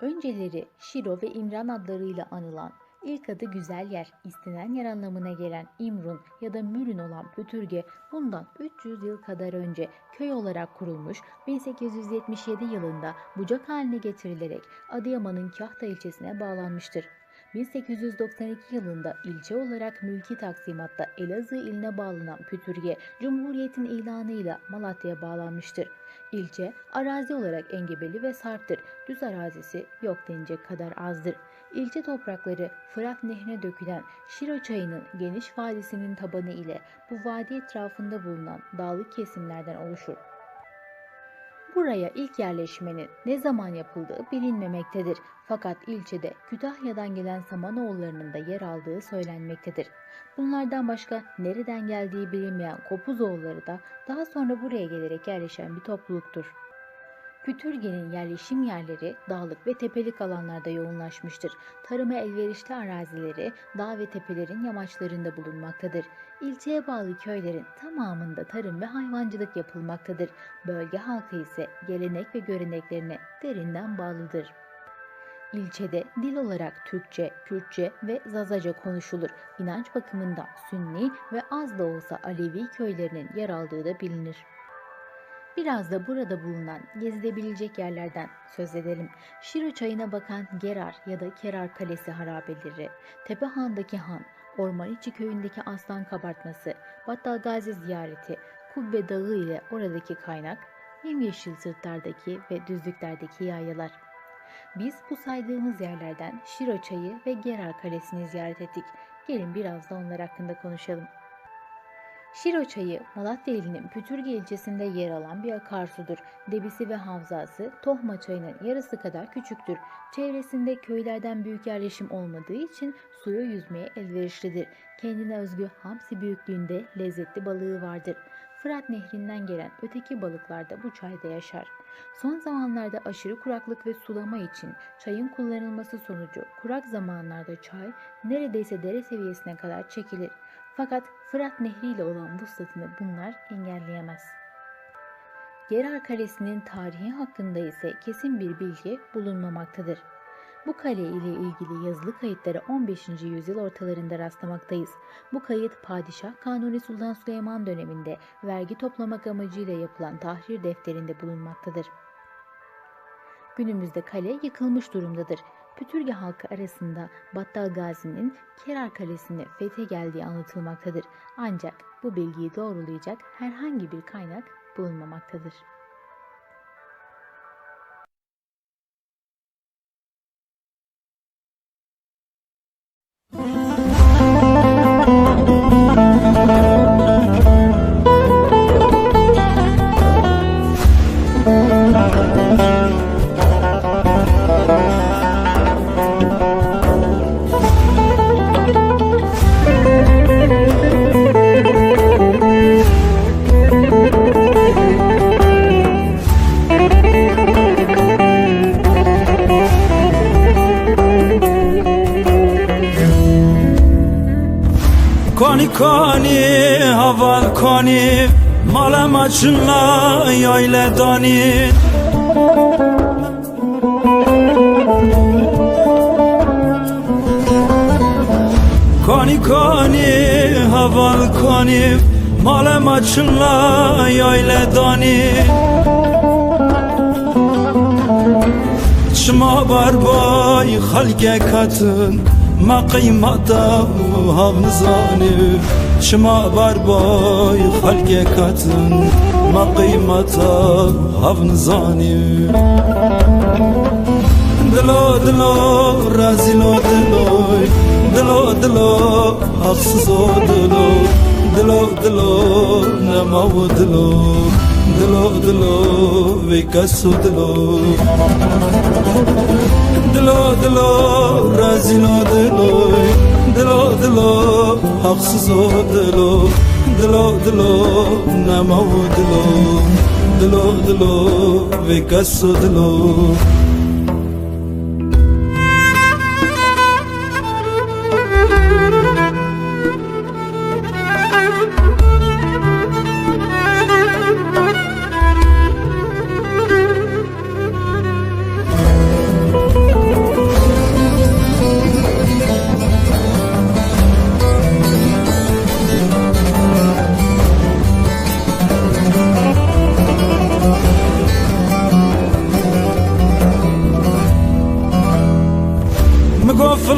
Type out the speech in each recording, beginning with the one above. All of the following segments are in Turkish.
Önceleri Şiro ve İmran adlarıyla anılan, ilk adı güzel yer, istenen yer anlamına gelen İmrun ya da Mürün olan Pötürge bundan 300 yıl kadar önce köy olarak kurulmuş 1877 yılında bucak haline getirilerek Adıyaman'ın Kahta ilçesine bağlanmıştır. 1892 yılında ilçe olarak mülki taksimatta Elazığ iline bağlanan Pütürge, Cumhuriyet'in ilanıyla Malatya'ya bağlanmıştır. İlçe arazi olarak engebeli ve sarptır. Düz arazisi yok denecek kadar azdır. İlçe toprakları Fırat Nehri'ne dökülen Şiro Çayı'nın geniş vadisinin tabanı ile bu vadi etrafında bulunan dağlık kesimlerden oluşur. Buraya ilk yerleşmenin ne zaman yapıldığı bilinmemektedir. Fakat ilçede Kütahya'dan gelen Samanoğullarının da yer aldığı söylenmektedir. Bunlardan başka nereden geldiği bilinmeyen Kopuzoğulları da daha sonra buraya gelerek yerleşen bir topluluktur. Pütürge'nin yerleşim yerleri dağlık ve tepelik alanlarda yoğunlaşmıştır. Tarıma elverişli arazileri dağ ve tepelerin yamaçlarında bulunmaktadır. İlçeye bağlı köylerin tamamında tarım ve hayvancılık yapılmaktadır. Bölge halkı ise gelenek ve göreneklerine derinden bağlıdır. İlçede dil olarak Türkçe, Kürtçe ve Zazaca konuşulur. İnanç bakımından Sünni ve az da olsa Alevi köylerinin yer aldığı da bilinir. Biraz da burada bulunan gezilebilecek yerlerden söz edelim. Şiro çayına bakan Gerar ya da Kerar Kalesi harabeleri, Tepehan'daki Han, Orman içi köyündeki aslan kabartması, Battal Gazi ziyareti, Kubbe Dağı ile oradaki kaynak, yemyeşil sırtlardaki ve düzlüklerdeki yayalar. Biz bu saydığımız yerlerden Şiro Çayı ve Gerar Kalesi'ni ziyaret ettik. Gelin biraz da onlar hakkında konuşalım. Şiro Çayı, Malatya ilinin Pütürge ilçesinde yer alan bir akarsudur. Debisi ve havzası Tohma Çayı'nın yarısı kadar küçüktür. Çevresinde köylerden büyük yerleşim olmadığı için suya yüzmeye elverişlidir. Kendine özgü hamsi büyüklüğünde lezzetli balığı vardır. Fırat Nehri'nden gelen öteki balıklar da bu çayda yaşar. Son zamanlarda aşırı kuraklık ve sulama için çayın kullanılması sonucu kurak zamanlarda çay neredeyse dere seviyesine kadar çekilir. Fakat Fırat Nehri ile olan vuslatını bunlar engelleyemez. Gerar Kalesi'nin tarihi hakkında ise kesin bir bilgi bulunmamaktadır. Bu kale ile ilgili yazılı kayıtlara 15. yüzyıl ortalarında rastlamaktayız. Bu kayıt Padişah Kanuni Sultan Süleyman döneminde vergi toplamak amacıyla yapılan tahrir defterinde bulunmaktadır. Günümüzde kale yıkılmış durumdadır. Pütürge halkı arasında Battal Gazi'nin Kerar Kalesi'ne fethe geldiği anlatılmaktadır. Ancak bu bilgiyi doğrulayacak herhangi bir kaynak bulunmamaktadır. Kani kani haval kani Malem açınla yayle dani. Kani kani haval kani Malem açınla yayle dani. Çma barbay halge katın ما قیمتا هم نزانی شما بر بای خلق کتن ما قیمتا هم نزانی دلو دلو رازیلو دلو دلو دلو حقسز دلو دلو دلو نماو دلو دلو دلو ویکسو دلو دلو دلو رازیلو دلو دلو دلو حقسز دلو دلو دلو نماو دلو دلو دلو ویکسو دلو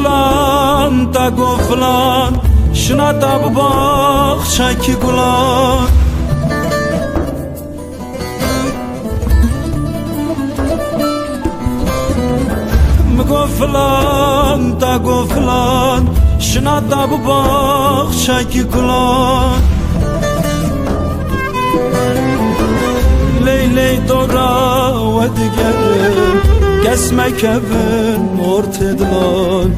گفلان تا گفلان شنا تا بباخ شاکی گلان گفلان تا گفلان شنا تا بباخ شاکی گلان Leyley dora ve digerim Kesmek evin ortadılan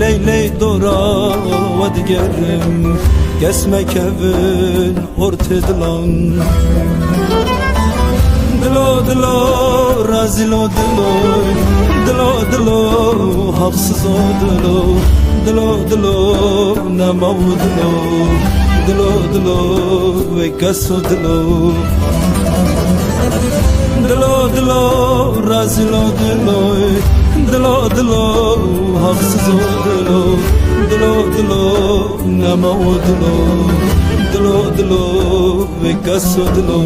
Leyley dora ve digerim Kesmek evin ortadılan Dilo dilo razilo dilo. Dilo dilo haksız o dilo. Dilo dilo nemav dilo. Dilo dilo ve kaso dilo Dilo razilo dilo Dilo dilo haksız o dilo. Dilo dilo nemav dilo. Dilo dilo ve kaso dilo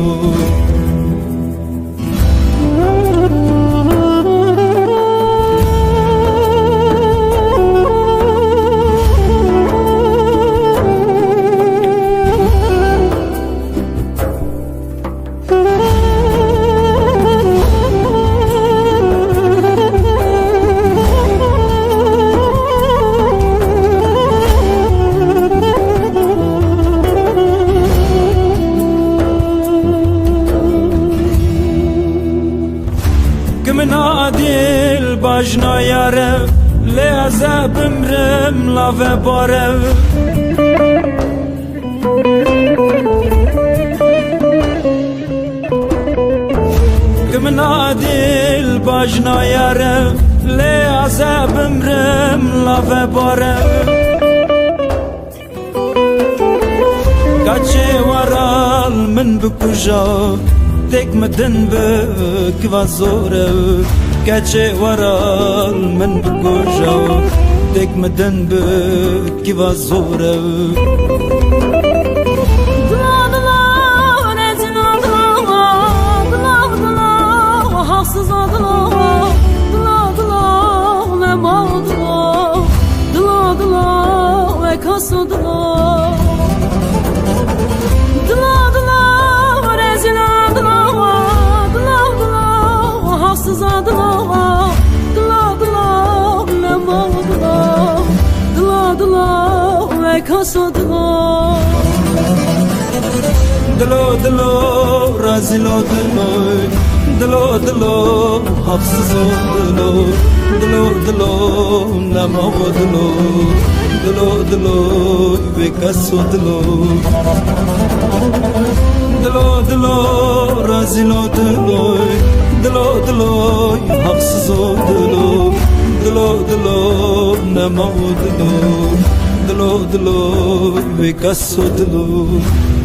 dil bajna yare Le azabim rim la ve bare. Gmina dil bajna yare Le azabim rim la ve bare. Kaçı varal min bikuja Tek medin bik vazore Kaçı varal min bikuja Tek medin Dilo dilo razilo dilo. Dilo dilo haksız o dilo. Dilo dilo namav dilo. Dilo dilo ve kaso dilo. Dilo dilo razilo dilo. Dilo dilo haksız o dilo Dilo dilo namav